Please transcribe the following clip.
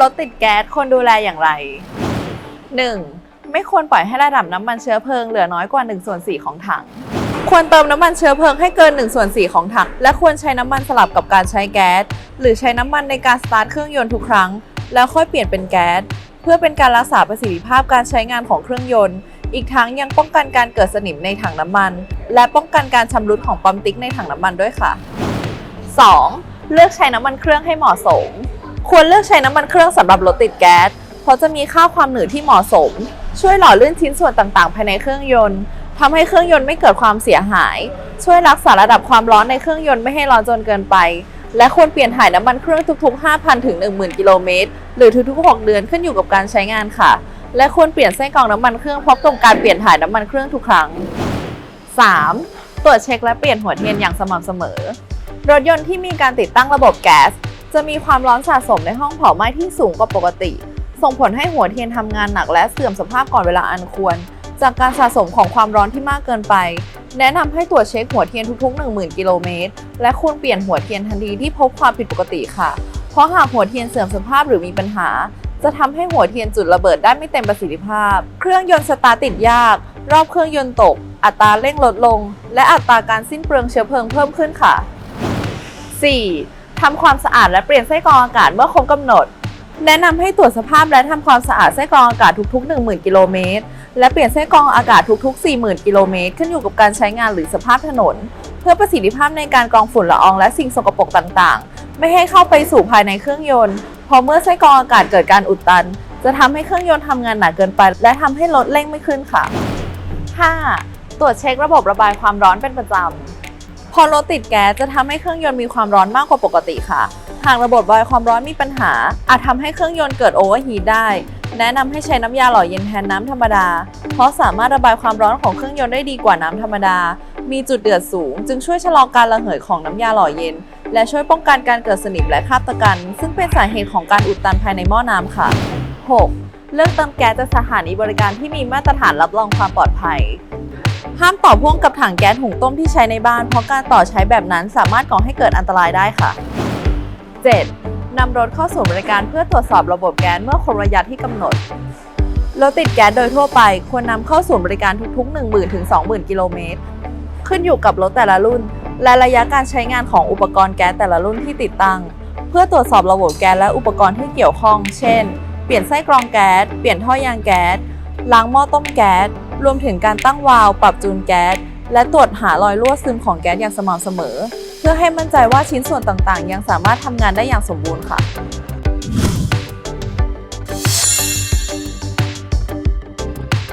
รถติดแก๊สควรดูแลอย่างไร 1. ไม่ควรปล่อยให้ระดับน้ำมันเชื้อเพลิงเหลือน้อยกว่า1ส่วน4ของถัง ควรเติมน้ำมันเชื้อเพลิงให้เกิน1ส่วน4ของถัง และควรใช้น้ำมันสลับกับการใช้แก๊ส หรือใช้น้ำมันในการสตาร์ทเครื่องยนต์ทุกครั้ง แล้วค่อยเปลี่ยนเป็นแก๊ส เพื่อเป็นการรักษาประสิทธิภาพการใช้งานของเครื่องยนต์ อีกทั้งยังป้องกันการเกิดสนิมในถังน้ำมัน และป้องกันการชำรุดของปั๊มติ๊กในถังน้ำมันด้วยค่ะ 2. เลือกใช้น้ำมันเครื่องให้เหมาะสม ควรเลือกใช้น้ำมันเครื่องสำหรับรถติดแก๊ส เพราะจะมีค่าความหนืดที่เหมาะสม ช่วยหล่อลื่นชิ้นส่วนต่างๆ ภายในเครื่องยนต์ทำให้เครื่องยนต์ไม่เกิดความเสียหาย ช่วยรักษาระดับความร้อนในเครื่องยนต์ไม่ให้ร้อนจนเกินไป และควรเปลี่ยนถ่ายน้ำมันเครื่องทุก ๆ 5,000 ถึง 10,000 กิโลเมตร หรือทุกๆ 6 เดือนขึ้นอยู่กับการใช้งานค่ะ และควรเปลี่ยนไส้นกรองน้ำมันเครื่องพร้อมกับการเปลี่ยนถ่ายน้ำมันเครื่องทุกครั้ง 3. ตรวจเช็คและเปลี่ยนหัวเทียนอย่างสม่ำเสมอ รถยนต์ที่มีการติดตั้งระบบแก๊ส จะมีความร้อนสะสมในห้องเผาไหม้ที่สูงกว่าปกติ ส่งผลให้หัวเทียนทำงานหนักและเสื่อมสภาพก่อนเวลาอันควร จากการสะสมของความร้อนที่มากเกินไป แนะนำให้ตรวจเช็คหัวเทียนทุกๆ 10,000 กิโลเมตร และควรเปลี่ยนหัวเทียนทันทีที่พบความผิดปกติค่ะ เพราะหากหัวเทียนเสื่อมสภาพหรือมีปัญหา จะทำให้หัวเทียนจุดระเบิดได้ไม่เต็มประสิทธิภาพ เครื่องยนต์สตาร์ติดยาก รอบเครื่องยนต์ตก อัตราเร่งลดลง และอัตราการสิ้นเปลืองเชื้อเพลิงเพิ่มขึ้นค่ะ 4. ทำความสะอาดและเปลี่ยนไส้กรองอากาศเมื่อครบกำหนด แนะนำให้ตรวจสภาพและทำความสะอาดไส้กรองอากาศทุกๆ 10,000 กิโลเมตร และเปลี่ยนไส้กรองอากาศทุก ๆ 40,000 กิโลเมตร ขึ้นอยู่กับการใช้งานหรือสภาพถนน เพื่อประสิทธิภาพในการกรองฝุ่นละอองและสิ่งสกปรกต่างๆ ไม่ให้เข้าไปสู่ภายในเครื่องยนต์ เพราะเมื่อไส้กรองอากาศเกิดการอุดตัน จะทำให้เครื่องยนต์ทำงานหนักเกินไป และทำให้รถเร่งไม่ขึ้นค่ะ 5. ตรวจเช็คระบบระบายความร้อนเป็นประจำ พอรถติดแก๊สจะทำให้เครื่องยนต์มีความร้อนมากกว่าปกติค่ะ หากระบบระบายความร้อนมีปัญหา อาจทำให้เครื่องยนต์เกิดโอเวอร์ฮีทได้ แนะนำให้ใช้น้ำยาหล่อเย็นแทนน้ำธรรมดา เพราะสามารถระบายความร้อนของเครื่องยนต์ได้ดีกว่าน้ำธรรมดา มีจุดเดือดสูง จึงช่วยชะลอการระเหยของน้ำยาหล่อเย็น และช่วยป้องกันการเกิดสนิมและคราบตะกัน ซึ่งเป็นสาเหตุของการอุดตันภายในหม้อน้ำค่ะ 6. เลือกเติมแก๊สจากสถานีบริการที่มีมาตรฐานรับรองความปลอดภัย ห้ามต่อพ่วงกับถังแก๊สหุงต้มที่ใช้ในบ้าน เพราะการต่อใช้แบบนั้นสามารถก่อให้เกิดอันตรายได้ค่ะ 7. นำรถเข้าสู่บริการเพื่อตรวจสอบระบบแก๊สเมื่อครบระยะที่กำหนดรถติดแก๊สโดยทั่วไป ควรนำเข้าสู่บริการทุก ๆ 10,000ถึง20,000 กิโลเมตร ขึ้นอยู่กับรถแต่ละรุ่น และระยะการใช้งานของอุปกรณ์แก๊สแต่ละรุ่นที่ติดตั้ง เพื่อตรวจสอบระบบแก๊สและอุปกรณ์ที่เกี่ยวข้อง เช่น เปลี่ยนไส้กรองแก๊ส เปลี่ยนท่อยางแก๊ส ล้างหม้อต้มแก๊ส รวมถึงการตั้งวาล์วปรับจูนแก๊ส และตรวจหารอยรั่วซึมของแก๊สอย่างสม่ำเสมอ เพื่อให้มั่นใจว่าชิ้นส่วนต่างๆ ยังสามารถทำงานได้อย่างสมบูรณ์ค่ะ